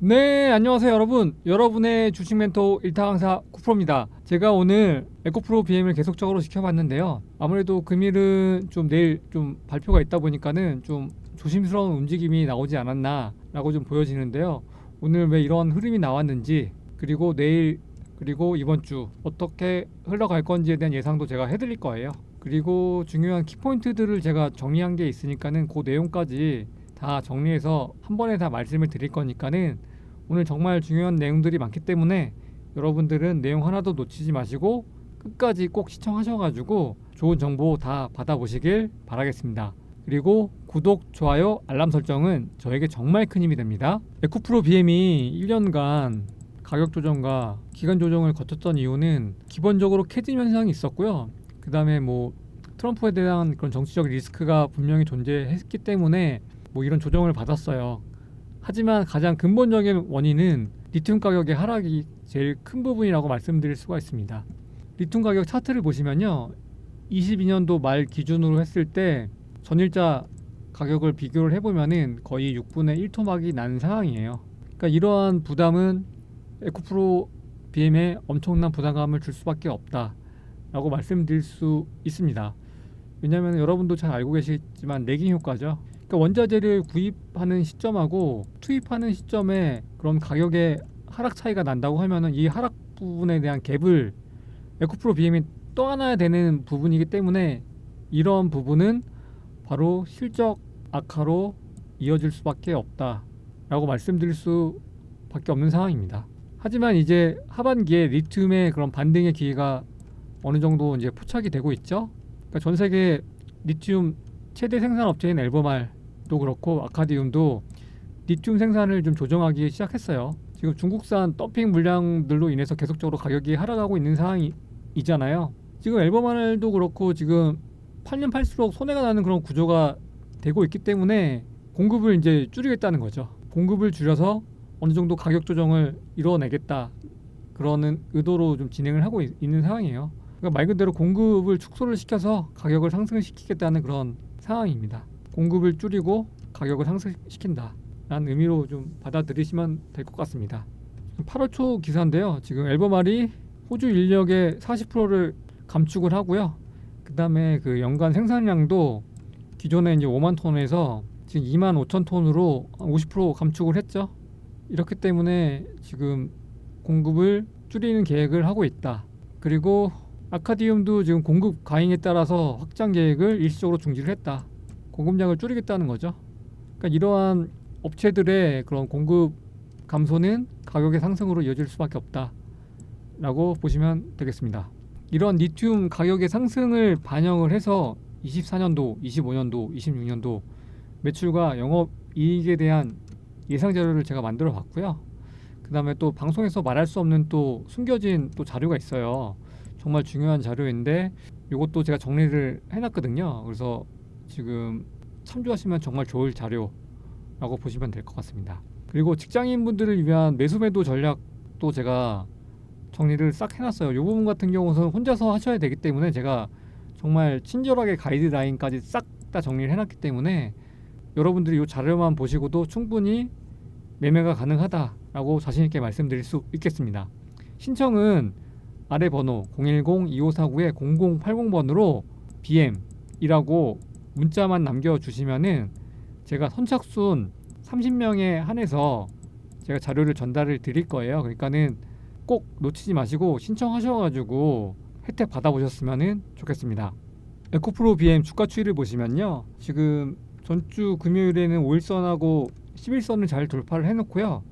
네, 안녕하세요, 여러분. 여러분의 주식 멘토 일타 강사 쿠프로입니다. 제가 오늘 에코프로 BM을 계속적으로 지켜봤는데요. 아무래도 금일은 좀 내일 좀 발표가 있다 보니까는 좀 조심스러운 움직임이 나오지 않았나라고 좀 보여지는데요. 오늘 왜 이런 흐름이 나왔는지 그리고 내일 그리고 이번 주 어떻게 흘러갈 건지에 대한 예상도 제가 해드릴 거예요. 그리고 중요한 키포인트들을 제가 정리한 게 있으니까는 그 내용까지 다 정리해서 한 번에 다 말씀을 드릴 거니까는 오늘 정말 중요한 내용들이 많기 때문에 여러분들은 내용 하나도 놓치지 마시고 끝까지 꼭 시청하셔가지고 좋은 정보 다 받아보시길 바라겠습니다. 그리고 구독, 좋아요, 알람 설정은 저에게 정말 큰 힘이 됩니다. 에코프로 BM이 1년간 가격 조정과 기간 조정을 거쳤던 이유는 기본적으로 캐즘 현상이 있었고요. 그 다음에 뭐 트럼프에 대한 그런 정치적 리스크가 분명히 존재했기 때문에 뭐 이런 조정을 받았어요. 하지만 가장 근본적인 원인은 리튬 가격의 하락이 제일 큰 부분이라고 말씀드릴 수가 있습니다. 리튬 가격 차트를 보시면요. 22년도 말 기준으로 했을 때 전일자 가격을 비교를 해보면은 거의 6분의 1 토막이 난 상황이에요. 그러니까 이러한 부담은 에코프로 BM에 엄청난 부담감을 줄 수밖에 없다라고 말씀드릴 수 있습니다. 왜냐하면 여러분도 잘 알고 계시지만 내긴 효과죠. 그러니까 원자재를 구입하는 시점하고 투입하는 시점에 그런 가격의 하락 차이가 난다고 하면은 이 하락 부분에 대한 갭을 에코프로 BM이 떠안아야 되는 부분이기 때문에 이런 부분은 바로 실적 악화로 이어질 수밖에 없다라고 말씀드릴 수밖에 없는 상황입니다. 하지만 이제 하반기에 리튬의 그런 반등의 기회가 어느 정도 이제 포착이 되고 있죠. 그러니까 전 세계 리튬 최대 생산 업체인 엘버말 도 그렇고 아카디움도 리튬 생산을 좀 조정하기 시작했어요. 지금 중국산 더핑 물량들로 인해서 계속적으로 가격이 하락하고 있는 상황이잖아요. 지금 엘버말도 그렇고 지금 팔면 팔수록 손해가 나는 그런 구조가 되고 있기 때문에 공급을 이제 줄이겠다는 거죠. 공급을 줄여서 어느 정도 가격 조정을 이뤄내겠다 그러는 의도로 좀 진행을 하고 있, 는 상황이에요. 그러니까 말 그대로 공급을 축소를 시켜서 가격을 상승시키겠다는 그런 상황입니다. 공급을 줄이고 가격을 상승시킨다 라는 의미로 좀 받아들이시면 될 것 같습니다. 8월 초 기사인데요. 지금 앨범알이 호주 인력의 40%를 감축을 하고요. 그 다음에 그 연간 생산량도 기존에 이제 5만 톤에서 지금 2만 5천 톤으로 50% 감축을 했죠. 이렇기 때문에 지금 공급을 줄이는 계획을 하고 있다. 그리고 아카디움도 지금 공급 과잉에 따라서 확장 계획을 일시적으로 중지를 했다. 공급량을 줄이겠다는 거죠. 그러니까 이러한 업체들의 그런 공급 감소는 가격의 상승으로 이어질 수밖에 없다라고 보시면 되겠습니다. 이런 리튬 가격의 상승을 반영을 해서 24년도, 25년도, 26년도 매출과 영업 이익에 대한 예상 자료를 제가 만들어 봤고요. 그다음에 또 방송에서 말할 수 없는 또 숨겨진 또 자료가 있어요. 정말 중요한 자료인데 이것도 제가 정리를 해놨거든요. 그래서 지금 참조하시면 정말 좋을 자료라고 보시면 될 것 같습니다. 그리고 직장인분들을 위한 매수매도 전략도 제가 정리를 싹 해놨어요. 이 부분 같은 경우는 혼자서 하셔야 되기 때문에 제가 정말 친절하게 가이드라인까지 싹 다 정리를 해놨기 때문에 여러분들이 이 자료만 보시고도 충분히 매매가 가능하다라고 자신 있게 말씀드릴 수 있겠습니다. 신청은 아래 번호 010-2549의 0080번으로 BM이라고 문자만 남겨주시면은 제가 선착순 30명에 한해서 제가 자료를 전달을 드릴 거예요. 그러니까는 꼭 놓치지 마시고 신청하셔가지고 혜택 받아보셨으면 좋겠습니다. 에코프로 BM 주가 추이를 보시면요. 지금 전주 금요일에는 5일선하고 11선을 잘 돌파를 해놓고요.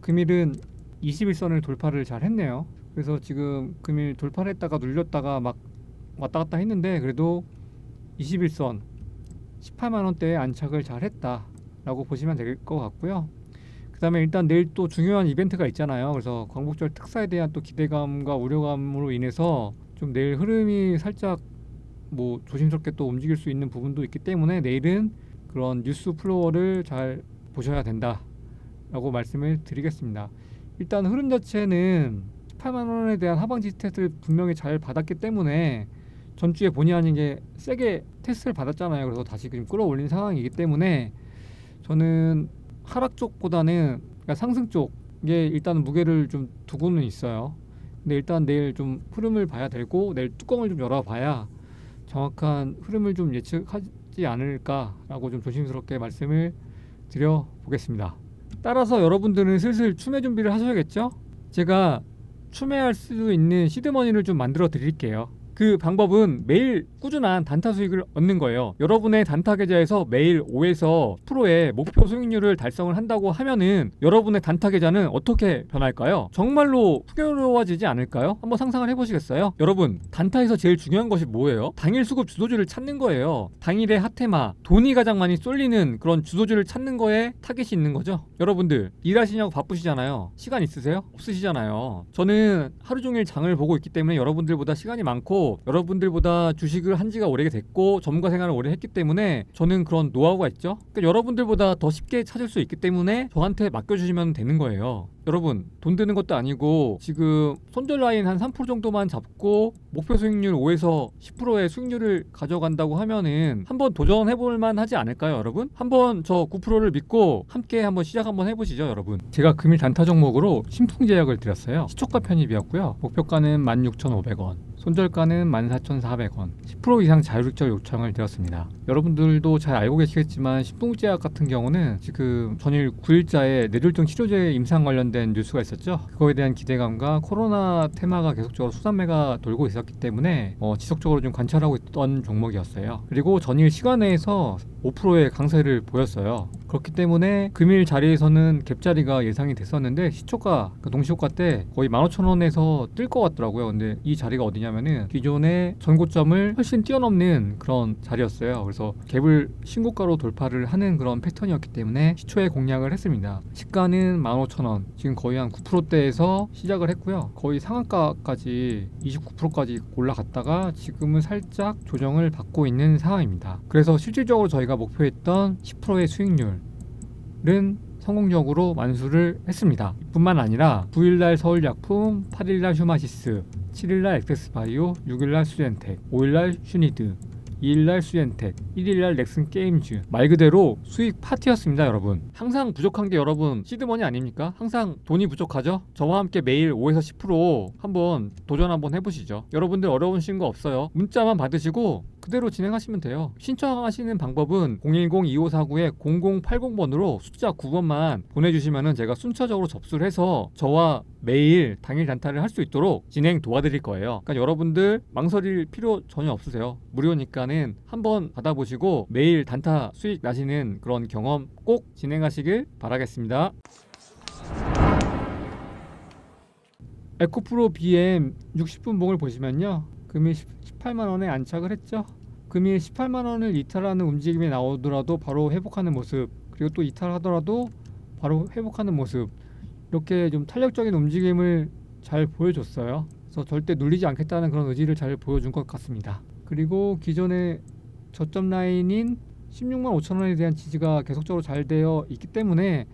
금일은 21선을 돌파를 잘 했네요. 그래서 지금 금일 돌파를 했다가 눌렸다가 막 왔다 갔다 했는데 그래도 21선 18만 원대에 안착을 잘 했다라고 보시면 될 것 같고요. 그다음에 일단 내일 또 중요한 이벤트가 있잖아요. 그래서 광복절 특사에 대한 또 기대감과 우려감으로 인해서 좀 내일 흐름이 살짝 뭐 조심스럽게 또 움직일 수 있는 부분도 있기 때문에 내일은 그런 뉴스 플로어를 잘 보셔야 된다라고 말씀을 드리겠습니다. 일단 흐름 자체는 18만 원에 대한 하방지 테스트를 분명히 잘 받았기 때문에 전주에 본의 아니게 세게 테스트를 받았잖아요. 그래서 다시 지금 끌어올린 상황이기 때문에 저는 하락 쪽보다는 그러니까 상승 쪽에 일단 무게를 좀 두고는 있어요. 근데 일단 내일 좀 흐름을 봐야 되고 내일 뚜껑을 좀 열어봐야 정확한 흐름을 좀 예측하지 않을까라고 좀 조심스럽게 말씀을 드려 보겠습니다. 따라서 여러분들은 슬슬 추매 준비를 하셔야겠죠? 제가 추매할 수 있는 시드머니를 좀 만들어 드릴게요. 그 방법은 매일 꾸준한 단타 수익을 얻는 거예요. 여러분의 단타 계좌에서 매일 5에서 10%의 목표 수익률을 달성을 한다고 하면은 여러분의 단타 계좌는 어떻게 변할까요? 정말로 풍요로워지지 않을까요? 한번 상상을 해보시겠어요? 여러분 단타에서 제일 중요한 것이 뭐예요? 당일 수급 주도주를 찾는 거예요. 당일의 핫테마 돈이 가장 많이 쏠리는 그런 주도주를 찾는 거에 타겟이 있는 거죠. 여러분들 일하시냐고 바쁘시잖아요. 시간 있으세요? 없으시잖아요. 저는 하루 종일 장을 보고 있기 때문에 여러분들보다 시간이 많고 여러분들보다 주식을 한 지가 오래 됐고 전문가 생활을 오래 했기 때문에 저는 그런 노하우가 있죠. 그러니까 여러분들보다 더 쉽게 찾을 수 있기 때문에 저한테 맡겨주시면 되는 거예요. 여러분 돈 드는 것도 아니고 지금 손절 라인 한 3% 정도만 잡고 목표 수익률 5에서 10%의 수익률을 가져간다고 하면은 한번 도전해 볼 만하지 않을까요, 여러분? 한번 저 9%를 믿고 함께 한번 시작 한번 해 보시죠, 여러분. 제가 금일 단타 종목으로 신풍제약을 드렸어요. 시초가 편입이었고요. 목표가는 16,500원. 손절가는 14,400원. 10% 이상 자율적 요청을 드렸습니다. 여러분들도 잘 알고 계시겠지만 신풍제약 같은 경우는 지금 전일 9일자에 뇌졸중 치료제 임상 관련 된 뉴스가 있었죠. 그거에 대한 기대감과 코로나 테마가 계속적으로 수산매가 돌고 있었기 때문에 어, 지속적으로 좀 관찰하고 있던 종목이었어요. 그리고 전일 시간에서 5%의 강세를 보였어요. 그렇기 때문에 금일 자리에서는 갭자리가 예상이 됐었는데 시초가 그 동시효과 때 거의 15,000원에서 뜰 것 같더라고요. 근데 이 자리가 어디냐면은 기존의 전고점을 훨씬 뛰어넘는 그런 자리였어요. 그래서 갭을 신고가로 돌파를 하는 그런 패턴이었기 때문에 시초에 공략을 했습니다. 시가는 15,000원. 지금 거의 한 9%대에서 시작을 했고요. 거의 상한가까지 29%까지 올라갔다가 지금은 살짝 조정을 받고 있는 상황입니다. 그래서 실질적으로 저희가 목표했던 10%의 수익률 은 성공적으로 완수를 했습니다. 뿐만 아니라 9일날 서울약품, 8일날 휴마시스, 7일날 엑세스바이오, 6일날 수젠텍, 5일날 슈니드, 2일날 수엔텍, 1일날 넥슨 게임즈 말 그대로 수익 파티였습니다 여러분 항상 부족한 게 여러분 시드머니 아닙니까? 항상 돈이 부족하죠? 저와 함께 매일 5에서 10% 한번 도전 한번 해보시죠 여러분들 어려우신 거 없어요 문자만 받으시고 그대로 진행하시면 돼요 신청하시는 방법은 010-2549-0080번으로 숫자 9번만 보내주시면 제가 순차적으로 접수를 해서 저와 매일 당일 단타를 할 수 있도록 진행 도와드릴 거예요. 그러니까 여러분들 망설일 필요 전혀 없으세요. 무료니까는 한번 받아보시고 매일 단타 수익 나시는 그런 경험 꼭 진행하시길 바라겠습니다. 에코프로 BM 60분 봉을 보시면요. 금일 18만 원에 안착을 했죠. 금일 18만 원을 이탈하는 움직임이 나오더라도 바로 회복하는 모습 그리고 또 이탈하더라도 바로 회복하는 모습 이렇게 좀 탄력적인 움직임을 잘 보여줬어요. 그래서 절대 눌리지 않겠다는 그런 의지를 잘 보여준 것 같습니다. 그리고 기존의 저점 라인인 16만 5천 원에 대한 지지가 계속적으로 잘 되어 있기 때문에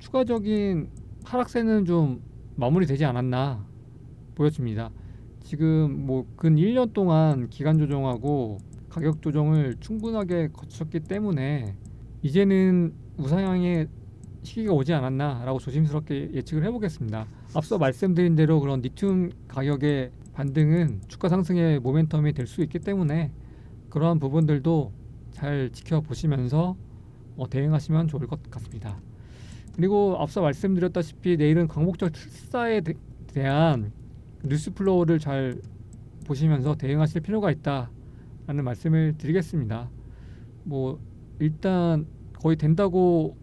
추가적인 하락세는 좀 마무리되지 않았나 보여집니다. 지금 뭐 근 1년 동안 기간 조정하고 가격 조정을 충분하게 거쳤기 때문에 이제는 우상향의 시기가 오지 않았나라고 조심스럽게 예측을 해보겠습니다. 앞서 말씀드린 대로 그런 리튬 가격의 반등은 주가 상승의 모멘텀이 될 수 있기 때문에 그러한 부분들도 잘 지켜보시면서 어, 대응하시면 좋을 것 같습니다. 그리고 앞서 말씀드렸다시피 내일은 광복절 특사에 대, 대한 뉴스 플로우를 잘 보시면서 대응하실 필요가 있다라는 말씀을 드리겠습니다. 뭐 일단 거의 된다고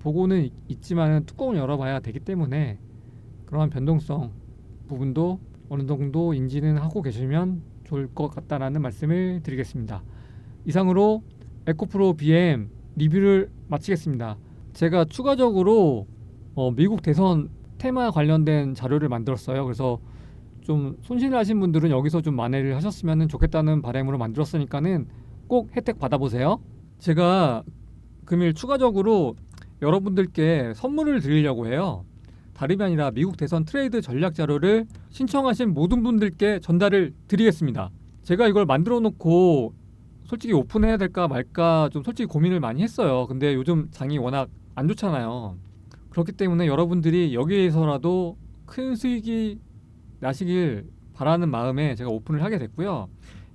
보고는 있- 있지만은 뚜껑을 열어봐야 되기 때문에 그러한 변동성 부분도 어느 정도 인지는 하고 계시면 좋을 것 같다라는 말씀을 드리겠습니다. 이상으로 에코프로 BM 리뷰를 마치겠습니다. 제가 추가적으로 어, 미국 대선 테마 관련된 자료를 만들었어요. 그래서 좀 손실을 하신 분들은 여기서 좀 만회를 하셨으면 좋겠다는 바람으로 만들었으니까는 꼭 혜택 받아보세요. 제가 금일 추가적으로 여러분들께 선물을 드리려고 해요. 다름이 아니라 미국 대선 트레이드 전략 자료를 신청하신 모든 분들께 전달을 드리겠습니다. 제가 이걸 만들어 놓고 솔직히 오픈해야 될까 말까 좀 솔직히 고민을 많이 했어요. 근데 요즘 장이 워낙 안 좋잖아요. 그렇기 때문에 여러분들이 여기에서라도 큰 수익이 나시길 바라는 마음에 제가 오픈을 하게 됐고요.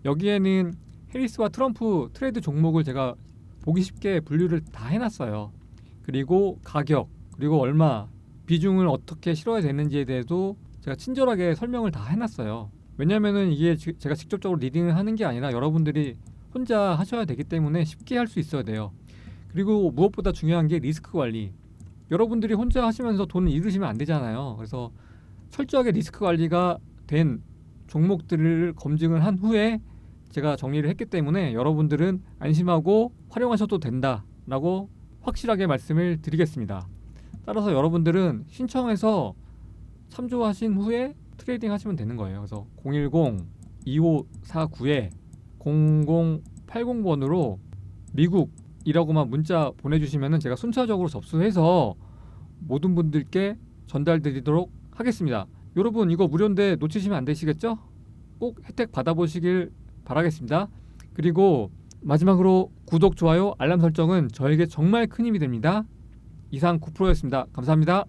여기에는 해리스와 트럼프 트레이드 종목을 제가 보기 쉽게 분류를 다 해놨어요. 그리고 가격 그리고 얼마 비중을 어떻게 실어야 되는지에 대해도 제가 친절하게 설명을 다 해놨어요. 왜냐면은 이게 지- 제가 직접적으로 리딩을 하는 게 아니라 여러분들이 혼자 하셔야 되기 때문에 쉽게 할 수 있어야 돼요. 그리고 무엇보다 중요한 게 리스크 관리. 여러분들이 혼자 하시면서 돈을 잃으시면 안 되잖아요. 그래서 철저하게 리스크 관리가 된 종목들을 검증을 한 후에 제가 정리를 했기 때문에 여러분들은 안심하고 활용하셔도 된다라고 확실하게 말씀을 드리겠습니다. 따라서 여러분들은 신청해서 참조하신 후에 트레이딩 하시면 되는 거예요. 그래서 010-2549에 0080번으로 미국이라고만 문자 보내주시면 제가 순차적으로 접수해서 모든 분들께 전달드리도록 하겠습니다. 여러분 이거 무료인데 놓치시면 안 되시겠죠? 꼭 혜택 받아보시길 바라겠습니다. 그리고 마지막으로 구독, 좋아요, 알람 설정은 저에게 정말 큰 힘이 됩니다. 이상 9%였습니다. 감사합니다.